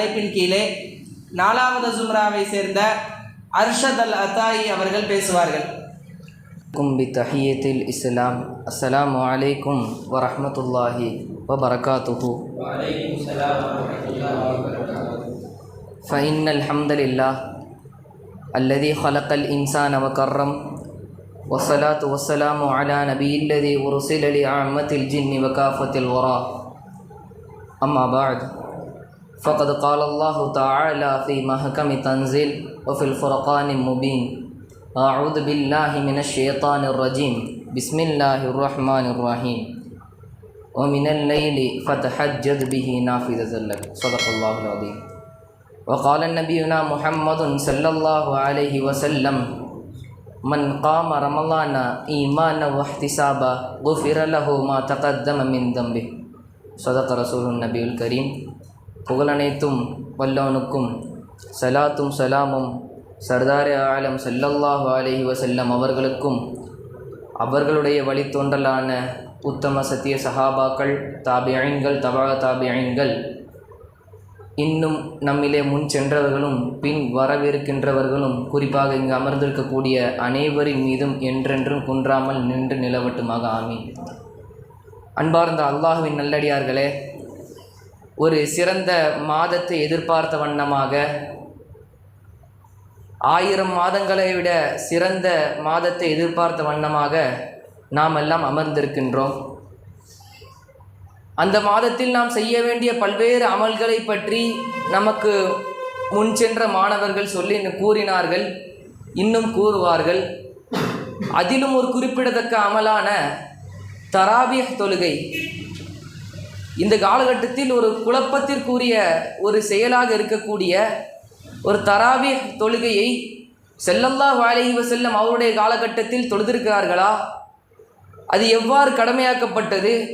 தலைப்பின் கீழே நாலாவது ஜும்ராவை சேர்ந்த அர்ஷத் அல் அத்தாயி அவர்கள் பேசுவார்கள் க்கும் بتحية الإسلام السلام عليكم ورحمة الله وبركاته فإن الحمد لله الذي خلق الإنسان وكرم والصلاة والسلام على نبي الذي أرسل لعامة الجن وكافة الورى أما بعد فقد قال الله تعالى في محكم تنزيل وفي الفرقان المبين. أعوذ بالله من الشيطان الرجيم. بسم الله الرحمن الرحيم. ومن الليل فتحجد به نافذة لك صدق الله العظيم. وقال نبينا محمد صلى الله عليه وسلم من قام رمضان إيمانا واحتسابا غفر له ما تقدم من ذنبه. صدق رسول النبي الكريم. புகழனைத்தும் வல்லவனுக்கும் சலாத்தும் சலாமும் சர்தாரே ஆலம் ஸல்லல்லாஹு அலஹி வசல்லம் அவர்களுக்கும் அவர்களுடைய வழித்தோன்றலான உத்தம சத்திய சஹாபாக்கள் தாபியன்கள் தபா தாபியன்கள் இன்னும் நம்மிலே முன் சென்றவர்களும் பின் வரவிருக்கின்றவர்களும் குறிப்பாக இங்கு அமர்ந்திருக்கக்கூடிய அனைவரின் மீதும் என்றென்றும் குன்றாமல் நின்று நிலவட்டுமாக ஆமீன். அன்பார்ந்த அல்லாஹுவின் நல்லடியார்களே ஒரு சிறந்த மாதத்தை எதிர்பார்த்த வண்ணமாக ஆயிரம் மாதங்களை விட சிறந்த மாதத்தை எதிர்பார்த்த வண்ணமாக நாம் எல்லாம் அமர்ந்திருக்கின்றோம். அந்த மாதத்தில் நாம் செய்ய வேண்டிய பல்வேறு அமல்களை பற்றி நமக்கு முன் சென்ற மாணவர்கள் சொல்லி கூறினார்கள் இன்னும் கூறுவார்கள். அதிலும் ஒரு குறிப்பிடத்தக்க அமலான தராபிய தொழுகை இந்த காலகட்டத்தில் ஒரு குழப்பத்திற்குரிய ஒரு செயலாக இருக்கக்கூடிய ஒரு தராவி தொழுகையை செல்லல்லா வாழகி செல்லும் அவருடைய காலகட்டத்தில் தொழுதிருக்கிறார்களா? அது எவ்வாறு கடமையாக்கப்பட்டது?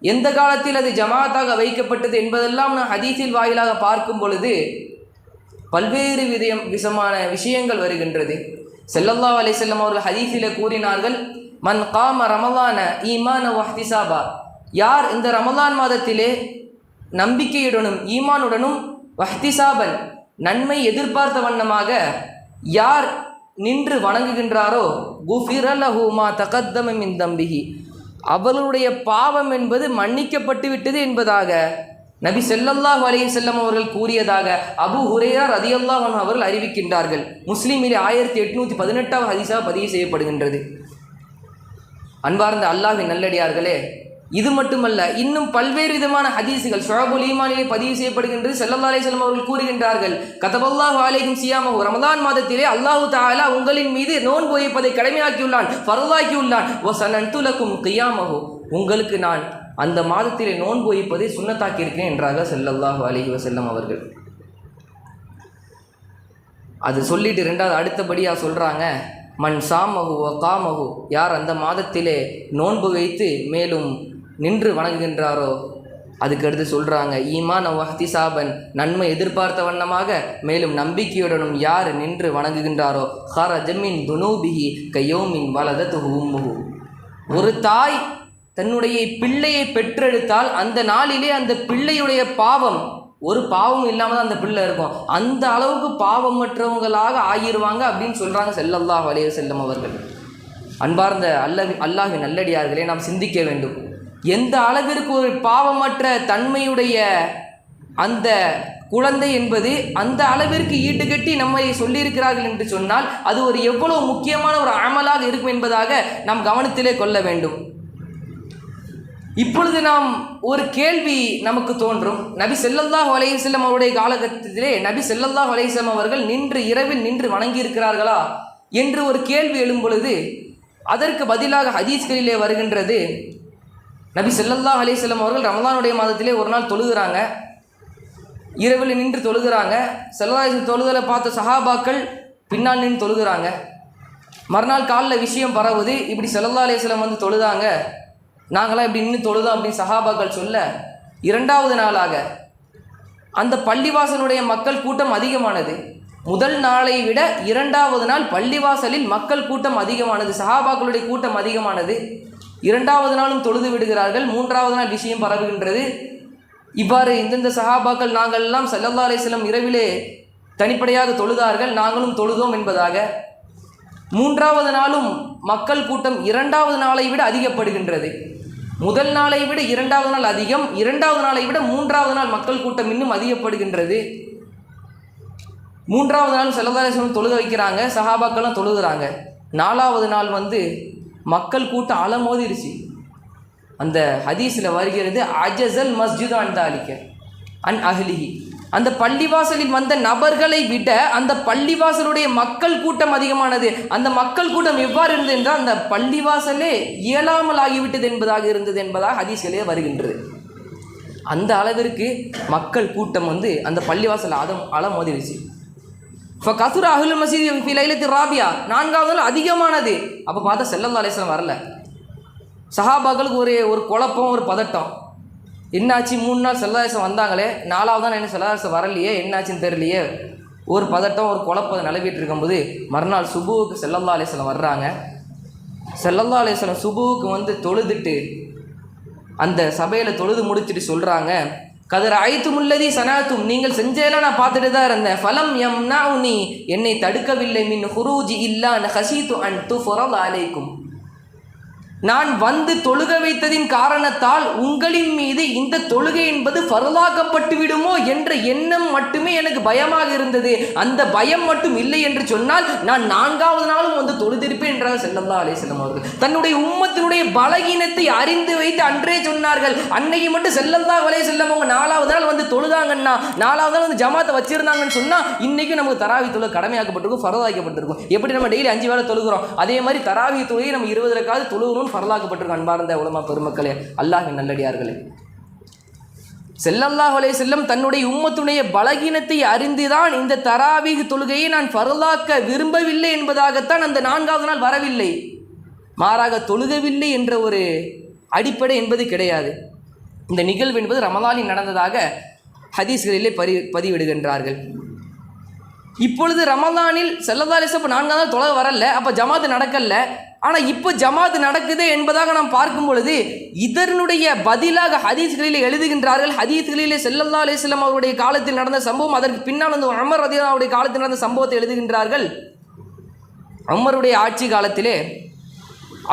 எந்த காலத்தில் அது ஜமாத்தாக வைக்கப்பட்டது என்பதெல்லாம் நான் ஹதீஸில் வாயிலாக பார்க்கும் பொழுது பல்வேறு விதயம் விசமான விஷயங்கள் வருகின்றது. செல்லல்லா அலை செல்லம் அவர்கள் ஹதீஸில் கூறினார்கள் மன் காம ரமலான ஈமான வஹ்திசாபா யார் இந்த ரமலான் மாதத்திலே நம்பிக்கையுடனும் ஈமானுடனும் வஹ்திசாபன் நன்மை எதிர்பார்த்த வண்ணமாக யார் நின்று வணங்குகின்றாரோ குஃபிரலஹூமா தகத்தமம் இன் தம்பிகி அவர்களுடைய பாவம் என்பது மன்னிக்கப்பட்டு விட்டது என்பதாக நபி செல்லல்லாஹ் அலைஹி செல்லம் அவர்கள் கூறியதாக அபு ஹுரேரா ரதியல்லாஹ் அவர்கள் அறிவிக்கின்றார்கள். முஸ்லீமிலே ஆயிரத்தி எட்நூற்றி பதினெட்டாவது ஹதீஸாக பதிவு செய்யப்படுகின்றது. அன்பார்ந்த அல்லாஹின் நல்லடியார்களே இது மட்டுமல்ல இன்னும் பல்வேறு விதமான ஹதீசுகள் ஷுஅபுல் ஈமானிலே பதிவு செய்யப்படுகின்றது. ஸல்லல்லாஹு அலைஹி அவர்கள் கூறுகின்றார்கள் கதபல்லாஹு அலைஹிம் சியாமஹு. ரமதான் மாதத்திலே அல்லாஹு தாலா உங்களின் மீது நோன்பு வைப்பதை கடமையாக்கியுள்ளான் ஃபர்தாக்கியுள்ளான். வஸனன்து துலக்கும் கியாமஹு உங்களுக்கு நான் அந்த மாதத்திலே நோன்பு வைப்பதை சுன்னத்தாக்கி இருக்கிறேன் என்றார்கள் ஸல்லல்லாஹு அலைஹி வஸல்லம் அவர்கள். அது சொல்லிட்டு ரெண்டாவது அடுத்தபடியாக சொல்கிறாங்க மண் சாமகு காமகு யார் அந்த மாதத்திலே நோன்பு வைத்து மேலும் நின்று வணங்குகின்றாரோ? அதுக்கடுத்து சொல்கிறாங்க ஈமான் வஹ்தி சாபன் நன்மை எதிர்பார்த்த வண்ணமாக மேலும் நம்பிக்கையுடனும் யார் நின்று வணங்குகின்றாரோ? ஹர ஜம்மின் துனூபிஹி கையோமின் வலத உம்முஹு. ஒரு தாய் தன்னுடைய பிள்ளையை பெற்றெடுத்தால் அந்த நாளிலே அந்த பிள்ளையுடைய பாவம் ஒரு பாவம் இல்லாமல் தான் அந்த பிள்ளை இருக்கும். அந்த அளவுக்கு பாவமற்றவங்களாக ஆயிடுவாங்க அப்படின்னு சொல்கிறாங்க செல்லல்லாஹ் வலைய செல்லம் அவர்கள். அன்பார்ந்த அல்ல அல்லாஹின் நல்லடியார்களே நாம் சிந்திக்க வேண்டும். எந்த அளவிற்கு ஒரு பாவமற்ற தன்மையுடைய அந்த குழந்தை என்பது அந்த அளவிற்கு ஈட்டுக்கட்டி நம்மை சொல்லியிருக்கிறார்கள் என்று சொன்னால் அது ஒரு எவ்வளவு முக்கியமான ஒரு அமலாக இருக்கும் என்பதாக நாம் கவனத்திலே கொள்ள வேண்டும். இப்பொழுது நாம் ஒரு கேள்வி நமக்கு தோன்றும். நபி செல்லல்லாஹ் வலையுசல்லம் அவருடைய காலகட்டத்திலே நபி செல்லல்லாஹ் வலையுசல்லம் அவர்கள் நின்று இரவில் நின்று வணங்கி இருக்கிறார்களா என்று ஒரு கேள்வி எழும்பொழுது அதற்கு பதிலாக ஹதீஸ்களிலே வருகின்றது. நபி செல்லல்லாஹ் அலையம் அவர்கள் ரமதானுடைய மாதத்திலே ஒரு நாள் தொழுகிறாங்க. இரவில் நின்று தொழுகிறாங்க. செல்லல்லாஹ் தொழுதலை பார்த்த சஹாபாக்கள் பின்னால் நின்று தொழுகிறாங்க. மறுநாள் காலில் விஷயம் பரவுது. இப்படி செல்லல்லா அலையம் வந்து தொழுதாங்க. நாங்களாம் இப்படி நின்று தொழுதோம் அப்படின்னு சஹாபாக்கள் சொல்ல இரண்டாவது நாளாக அந்த பள்ளிவாசலுடைய மக்கள் கூட்டம் அதிகமானது. முதல் நாளை விட இரண்டாவது நாள் பள்ளிவாசலில் மக்கள் கூட்டம் அதிகமானது. சஹாபாக்களுடைய கூட்டம் அதிகமானது. இரண்டாவது நாளும் தொழுது விடுகிறார்கள். மூன்றாவது நாள் விஷயம் பரவுகின்றது. இவ்வாறு இந்தந்த சஹாபாக்கள் நாங்கள் எல்லாம் சல்லல்லா அலிஸ்லம் இரவிலே தனிப்படையாக தொழுதார்கள். நாங்களும் தொழுதோம் என்பதாக. மூன்றாவது நாளும் மக்கள் கூட்டம் இரண்டாவது நாளை விட அதிகப்படுகின்றது. முதல் நாளை விட இரண்டாவது நாள் அதிகம். இரண்டாவது நாளை விட மூன்றாவது நாள் மக்கள் கூட்டம் இன்னும் அதிகப்படுகின்றது. மூன்றாவது நாள் செல்லதாரேஸ்வரம் தொழுக வைக்கிறாங்க. சஹாபாக்கள்லாம் தொழுகிறாங்க நாலாவது நாள் வந்து மக்கள் கூட்டம் அலமோதிருச்சு அந்த ஹதீஸில் வருகிறது அஜசல் மஸ்ஜித் அன் தாலிக்க அன் அஹ்லிஹி. அந்த பள்ளிவாசலில் வந்த நபர்களை விட அந்த பள்ளிவாசலுடைய மக்கள் கூட்டம் அதிகமானது. அந்த மக்கள் கூட்டம் எவ்வாறு இருந்தது என்றால் அந்த பள்ளிவாசலே இயலாமல் ஆகிவிட்டது என்பதாக இருந்தது என்பதாக ஹதீஸ்களே வருகின்றது. அந்த அளவிற்கு மக்கள் கூட்டம் வந்து அந்த பள்ளிவாசல் அதம் அலமோதிருச்சு இப்போ கசுர அகுல் மசீதி லைலத்து ராபியா நான்காவது நாள் அதிகமானது. அப்போ பார்த்தா செல்லல்லா அலிஸ்லாம் வரல. சஹாபாக்களுக்கு ஒரு ஒரு குழப்பம் ஒரு பதட்டம். என்னாச்சு? மூணு நாள் செல்லதாசம் வந்தாங்களே. நாலாவது நான் என்ன செல்லதாசம் வரலையே? என்னாச்சுன்னு தெரியலையே. ஒரு பதட்டம் ஒரு குழப்பம் நிலவிட்டு இருக்கும்போது மறுநாள் சுபுவுக்கு செல்லல்லா வர்றாங்க. செல்லல்லா சுபுவுக்கு வந்து தொழுதுட்டு அந்த சபையில் தொழுது முடிச்சுட்டு சொல்கிறாங்க கதிர் ஐத்துமுல்லதி சனாத்தும். நீங்கள் செஞ்சதெல்லாம் நான் பார்த்துட்டு தான் இருந்தேன். ஃபலம் எம் நீ என்னை தடுக்கவில்லை. மின் ஹுரூஜி இல்லா ஹசீத்து அன் து ஃபொரல் அலைக்கும். நான் வந்து தொழுக வைத்ததின் காரணத்தால் உங்களின் மீது இந்த தொழுகை என்பது பரலாக்கப்பட்டு விடுமோ என்ற எண்ணம் மட்டுமே எனக்கு பயமாக இருந்தது. அந்த பயம் மட்டும் இல்லை என்று சொன்னால் நான் நான்காவது நாளும் வந்து தொழுதிருப்பேன் என்றார் செல்லல்லா அலிஸ்லம் அவர்கள் தன்னுடைய உம்மத்தினுடைய பலகீனத்தை அறிந்து வைத்து அன்றே சொன்னார்கள். அன்னைக்கு மட்டும் செல்லல்லா வலை செல்லம் அவங்க நாலாவது நாள் வந்து தொழுதாங்கன்னா நாலாவது நாள் வந்து ஜமாத்தை வச்சிருந்தாங்கன்னு சொன்னா இன்னைக்கு நமக்கு தராவி தொழுக கடமையாக்கப்பட்டிருக்கும் ஃபரதாக்கப்பட்டிருக்கும். எப்படி நம்ம டெய்லி அஞ்சு வேளை தொழுகிறோம்? அதே மாதிரி தராவி தொழிலை நம்ம இருபது ரக்காவது தொழுகணும்னு ஃபரலாக்கப்பட்டிருக்கும் அன்பார்ந்த உலமா பெருமக்களே அல்லாஹின் நல்லடியார்களே. செல்லல்லாஹ் அலைஹி செல்லம் தன்னுடைய உம்மத்துடைய பலகீனத்தை அறிந்துதான் இந்த தராவீக தொழுகையை நான் பரதாக்க விரும்பவில்லை என்பதாகத்தான் அந்த நான்காவது நாள் வரவில்லை. மாறாக தொழுகவில்லை என்ற ஒரு அடிப்படை என்பது கிடையாது. இந்த நிகழ்வு என்பது ரமலானில் நடந்ததாக ஹதீஸ்களிலே பரி பதிவிடுகின்றார்கள். இப்பொழுது ரமலானில் செல்லதாலிசம் இப்போ நான்காம் நாள் தொலை வரல அப்போ ஜமாத்து நடக்கல. ஆனால் இப்போ ஜமாத்து நடக்குது என்பதாக நாம் பார்க்கும் பொழுது இதனுடைய பதிலாக ஹதீஸ்களிலே எழுதுகின்றார்கள். ஹதீஸ்களிலே செல்லல்லா அலிஸ்லாம் அவருடைய காலத்தில் நடந்த சம்பவம் அதற்கு பின்னால் வந்து அமர் ரதியாவுடைய காலத்தில் நடந்த சம்பவத்தை எழுதுகின்றார்கள். அமருடைய ஆட்சி காலத்திலே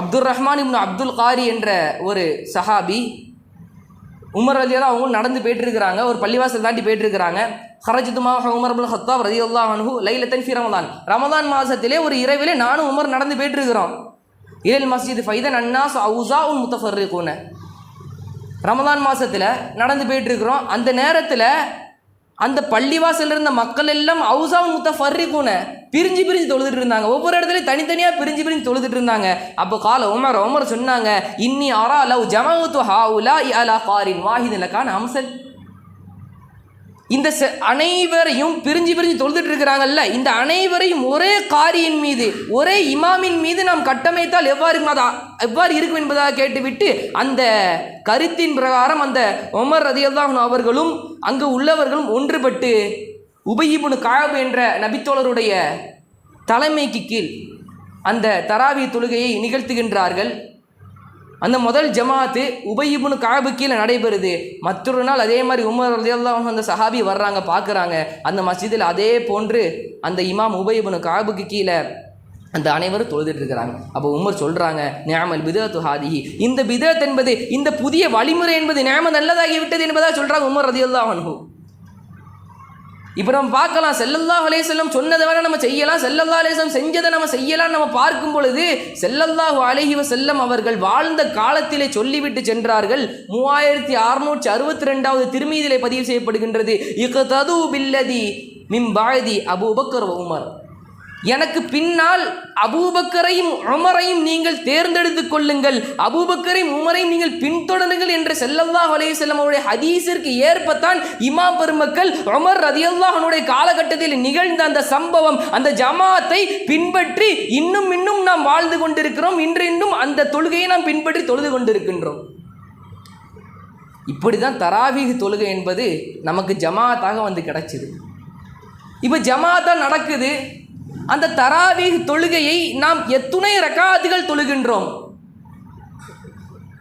அப்துல் ரஹ்மான் இப்னு அப்துல் காரி என்ற ஒரு சஹாபி உமர் ரலியெல்லாம் அவங்களும் நடந்து போயிட்டு இருக்கிறாங்க ஒரு பள்ளிவாசல் தாண்டி போயிட்டு இருக்கிறாங்க ஹரஜித்துமா உமர் அபுல் ஹத்தாப் ரதி அல்லா அனுஹு லைலத்தன் ஃபி ரமதான் ரமதான் மாதத்திலே ஒரு இரவிலே நானும் உமர் நடந்து போயிட்டு இருக்கிறோம் இலல் மஸ்ஜித் ஃபைதன் அன்னாஸ் அவுசா உன் முத்தஃபர்ரிகூன. ரமதான் மாதத்தில் நடந்து போயிட்டு இருக்கிறோம் அந்த நேரத்தில் அந்த பள்ளிவாசல் இருந்த மக்கள் எல்லாம் அவுசாவும் முத்த ஃபர்ரிகூன பிரிஞ்சு பிரிஞ்சு தொழுதுட்டு இருந்தாங்க. ஒவ்வொரு இடத்துலையும் தனித்தனியாக பிரிஞ்சு பிரிஞ்சு தொழுதுட்டு இருந்தாங்க. அப்போ கால உமர் உமர் சொன்னாங்க இன்னி அரா லவ் ஜமவுத்து ஹாவுலா அலா காரின் வாஹிதில் கான் அம்சல். இந்த அனைவரையும் பிரிஞ்சு பிரிஞ்சு தொழுதுட்டு இருக்கிறாங்கல்ல இந்த அனைவரையும் ஒரே காரியின் மீது ஒரே இமாமின் மீது நாம் கட்டமைத்தால் எவ்வாறு இருக்குமா எவ்வாறு இருக்கும் என்பதாக கேட்டுவிட்டு அந்த கருத்தின் பிரகாரம் அந்த ஒமர் ரதியல்லாஹன் அவர்களும் அங்கு உள்ளவர்களும் ஒன்றுபட்டு உபயிபுனு காழபு என்ற நபித்தோழருடைய தலைமைக்கு கீழ் அந்த தராவி தொழுகையை நிகழ்த்துகின்றார்கள். அந்த முதல் ஜமாத்து உபயிபுனு காபு கீழே நடைபெறுது. மற்றொரு நாள் அதே மாதிரி உமர் ரலியல்லாஹு அந்த சஹாபி வர்றாங்க பார்க்குறாங்க அந்த மஸ்ஜிதில் அதே போன்று அந்த இமாம் உபயிபுனு காபுக்கு கீழே அந்த அனைவரும் தொழுதுட்டு இருக்கிறாங்க. அப்போ உமர் சொல்கிறாங்க நியாமல் பிதத்து ஹாதிஹி. இந்த பிதத் என்பது இந்த புதிய வழிமுறை என்பது நியாம நல்லதாகிவிட்டது என்பதாக சொல்கிறாங்க உமர் ரதியல்லாஹு அன்ஹு. இப்போ நம்ம பார்க்கலாம் செல்லல்லா அலேசல்லம் சொன்னதை வேணா நம்ம செய்யலாம் செல்லல்லா அலேசம் செஞ்சதை நம்ம செய்யலாம் நம்ம பார்க்கும் பொழுது செல்லல்லாஹு அலஹி செல்லம் அவர்கள் வாழ்ந்த காலத்திலே சொல்லிவிட்டு சென்றார்கள். மூவாயிரத்தி அறுநூற்றி அறுபத்தி ரெண்டாவது திருமீதிலே பதிவு செய்யப்படுகின்றது இகதது பில்லதி மிம் பாயதி அபூபக்கர் வ உமர். எனக்கு பின்னால் அபூபக்கரையும் உமரையும் நீங்கள் தேர்ந்தெடுத்துக் கொள்ளுங்கள். அபூபக்கரையும் உமரையும் நீங்கள் பின்தொடருங்கள் என்று செல்லல்லா வலையை செல்லம் அவருடைய ஹதீஸிற்கு ஏற்பத்தான் இமா பெருமக்கள் உமர் ரதியல்லாஹனுடைய காலகட்டத்தில் நிகழ்ந்த அந்த சம்பவம் அந்த ஜமாத்தை பின்பற்றி இன்னும் இன்னும் நாம் வாழ்ந்து கொண்டிருக்கிறோம். இன்று இன்னும் அந்த தொழுகையை நாம் பின்பற்றி தொழுது கொண்டிருக்கின்றோம். இப்படி தான் தராவீக தொழுகை என்பது நமக்கு ஜமாத்தாக வந்து கிடைச்சிது. இப்போ ஜமாத்தா நடக்குது. அந்த தராவீஹ் தொழுகையை நாம் எத்துணை ரக்காத்துகள் தொழுகின்றோம்.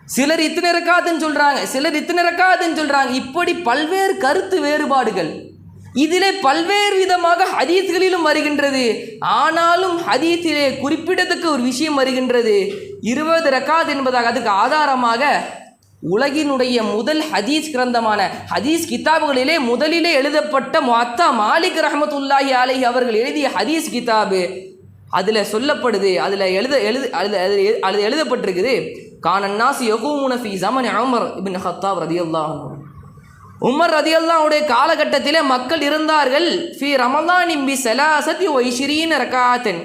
சிலர் இத்தனை ரக்காதுன்னு சொல்றாங்க சிலர் இத்தனை ரக்காதுன்னு சொல்றாங்க. இப்படி பல்வேறு கருத்து வேறுபாடுகள். இதிலே பல்வேறு விதமாக ஹதீஸ்களிலும் வருகின்றது. ஆனாலும் ஹதீஸிலே குறிப்பிடத்தக்க ஒரு விஷயம் வருகின்றது. இருபது ரக்காத் என்பதாக அதுக்கு ஆதாரமாக உலகினுடைய முதல் ஹதீஸ் கிரந்தமான ஹதீஸ் கிதாபுகளிலே முதலிலே எழுதப்பட்ட மொத்தா மாலிக் ரஹமத்துல்லாஹி அலை அவர்கள் எழுதிய ஹதீஸ் கிதாபு. அதில் சொல்லப்படுது அதில் எழுத எழுது அதில் அது எழுதப்பட்டிருக்குது கானன்னாஸ் யகூமுன ஃபி ஜமன் அமர் இபின் ஹத்தாப் ரதியுல்லாஹ் உமர் ரதியுல்லாவுடைய காலகட்டத்திலே மக்கள் இருந்தார்கள் ஃபி ரமலான் இம்பி செலாசத்தி ஒய்ஷிரீன் ரகாத்தன்.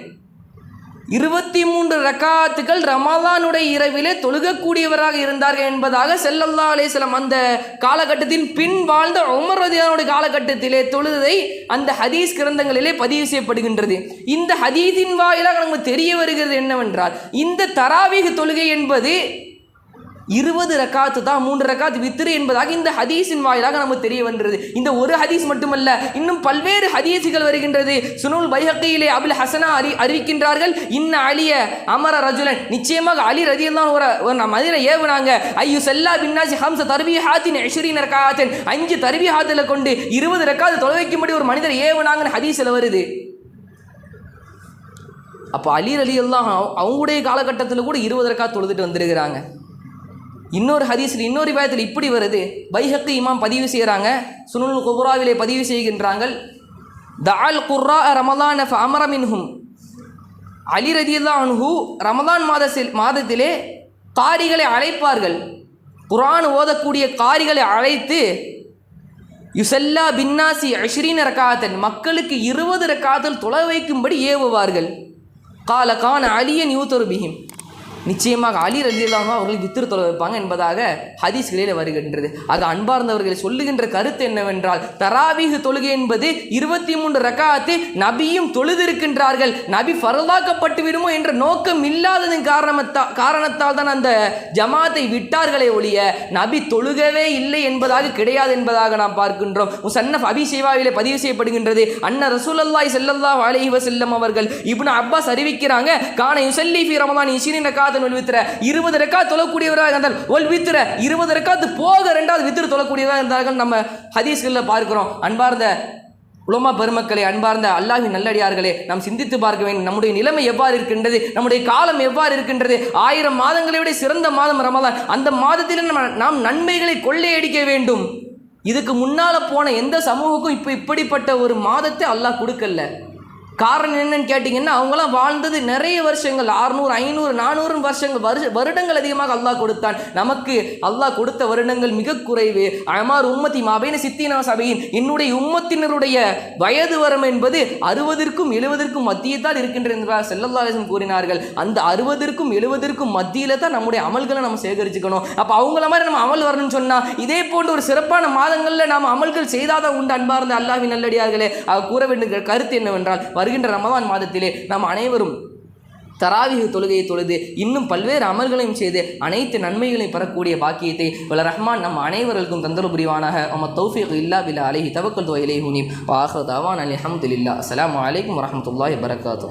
இருபத்தி மூன்று ரக்காத்துக்கள் ரமலானுடைய இரவிலே தொழுகக்கூடியவராக இருந்தார்கள் என்பதாக செல்லல்லா அலேஸ்லம் அந்த காலகட்டத்தின் பின் வாழ்ந்த உமர் ரதியானுடைய காலகட்டத்திலே தொழுதை அந்த ஹதீஸ் கிரந்தங்களிலே பதிவு செய்யப்படுகின்றது. இந்த ஹதீஸின் வாயிலாக நமக்கு தெரிய வருகிறது என்னவென்றால் இந்த தராவீக தொழுகை என்பது இருபது ரக்காத்து தான் மூன்று ரக்காத்து வித்திரு என்பதாக இந்த ஹதீஸின் வாயிலாக நமக்கு தெரிய வந்தது. இந்த ஒரு ஹதீஸ் மட்டுமல்ல இன்னும் பல்வேறு ஹதீஸுகள் வருகின்றது. சுனூல் பைஹக்கையிலே அபுல் ஹசனா அறி அறிவிக்கின்றார்கள் இன்ன அலிய அமர ரஜுலன். நிச்சயமாக அலி ரதியன் தான் ஒரு மதிரை ஏவுனாங்க. ஐயோ செல்லா பின்னாசி ஹம்ச தர்வி ஹாத்தின் எஷுரின் ரக்காத்தின். அஞ்சு தர்வி ஹாத்தில் கொண்டு இருபது ரக்காத்து தொலை வைக்கும்படி ஒரு மனிதர் ஏவுனாங்கன்னு ஹதீஸில் வருது. அப்போ அலி அலி எல்லாம் அவங்களுடைய காலகட்டத்தில் கூட இருபது ரக்கா தொழுதுட்டு வந்திருக்கிறாங்க. இன்னொரு ஹதீஸில் இன்னொரு விவாதத்தில் இப்படி வருது. பைஹக்கு இமாம் பதிவு செய்கிறாங்க. சுனுல் குபுராவிலே பதிவு செய்கின்றார்கள். தால் குர்ரா ரமலான் அமரமின்ஹும் அலி ரதியுல்லா அனுஹு ரமதான் மாதத்தில் மாதத்திலே காரிகளை அழைப்பார்கள். குரான் ஓதக்கூடிய காரிகளை அழைத்து யுசல்லா பின்னாசி அஷ்ரீன் ரக்காத்தன் மக்களுக்கு இருபது ரக்காத்தில் தொலை வைக்கும்படி ஏவுவார்கள். கால கான அலியன் யூத்தரு பிஹிம். நிச்சயமாக அலி ரலியல்லாஹு அவர்கள் வித்திரு தொலை வைப்பாங்க என்பதாக ஹதீஸ்களில் வருகின்றது. அது அன்பார்ந்தவர்கள் சொல்லுகின்ற கருத்து என்னவென்றால் தராவீக தொழுகை என்பது இருபத்தி மூன்று ரக்காத்து நபியும் தொழுதிருக்கின்றார்கள். நபி ஃபரலாக்கப்பட்டு விடுமோ என்ற நோக்கம் இல்லாததன் காரணத்தா காரணத்தால் தான் அந்த ஜமாத்தை விட்டார்களே ஒழிய நபி தொழுகவே இல்லை என்பதாக கிடையாது என்பதாக நாம் பார்க்கின்றோம். முசன்னஃப் அபிசேவாவிலே பதிவு செய்யப்படுகின்றது. அன்ன ரசூலல்லாய் செல்லல்லா அலைஹி செல்லம் அவர்கள் இப்னு அப்பாஸ் அறிவிக்கிறாங்க கான யுசல்லி ஃபி ரமலான் இஷிரின் ரக்காத்தன் ஒல் வித்ர இருபது ரெக்கா தொழக்கூடியவராக இருந்தால் ஒல் வித்ர இருபது ரெக்காத்து போக ரெண்டாவது வித்திரு தொழக்கூடியவராக இருந்தார்கள் நம்ம ஹதீஸ்களில் பார்க்கிறோம். அன்பார்ந்த உலமா பெருமக்களே அன்பார்ந்த அல்லாஹின் நல்லடியார்களே நாம் சிந்தித்து பார்க்க வேண்டும். நம்முடைய நிலைமை எவ்வாறு இருக்கின்றது? நம்முடைய காலம் எவ்வாறு இருக்கின்றது? ஆயிரம் மாதங்களை விட சிறந்த மாதம் ரமலான். அந்த மாதத்தில் நம்ம நாம் நன்மைகளை கொள்ளையடிக்க வேண்டும். இதுக்கு முன்னால் போன எந்த சமூகக்கும் இப்போ இப்படிப்பட்ட ஒரு மாதத்தை அல்லாஹ் கொடுக்கல. காரணம் என்னன்னு கேட்டிங்கன்னா அவங்களாம் வாழ்ந்தது நிறைய வருஷங்கள் அறுநூறு ஐநூறு நானூறு வருஷங்கள் வருஷ வருடங்கள் அதிகமாக அல்லாஹ் கொடுத்தான். நமக்கு அல்லாஹ் கொடுத்த வருடங்கள் மிக குறைவு. அமார் உம்மத்தி மாபேன சித்தினா சபையின் என்னுடைய உம்மத்தினருடைய வயது வரம் என்பது அறுபதற்கும் எழுபதற்கும் மத்தியே தான் இருக்கின்ற என்பதாக செல்லல்லாசம் கூறினார்கள். அந்த அறுபதற்கும் எழுபதற்கும் மத்தியில் தான் நம்முடைய அமல்களை நம்ம சேகரிச்சுக்கணும். அப்போ அவங்கள மாதிரி நம்ம அமல் வரணும்னு சொன்னால் இதே போன்ற ஒரு சிறப்பான மாதங்களில் நாம் அமல்கள் செய்தாதான் உண்டு அன்பார்ந்த அல்லாஹ்வின் நல்லடியார்களே. அவர் கூற வேண்டிய கருத்து என்னவென்றால் வருகின்ற ரமதான் மாதத்திலே நாம் அனைவரும் தராவிக தொழுகையை தொழுது இன்னும் பல்வேறு அமல்களையும் செய்து அனைத்து நன்மைகளையும் பெறக்கூடிய பாக்கியத்தை வல ரஹ்மான் நம் அனைவர்களுக்கும் தந்தரு புரிவானாக. அம்ம தௌஃபீக் இல்லா பில்லா அலஹி தவக்கல் துவையிலே ஹுனீம் வாஹர் தவான் அலி அஹமதுல்லா அஸ்ஸலாமு வலைக்கம் வரமத்துல்லாஹி வரகாத்தூ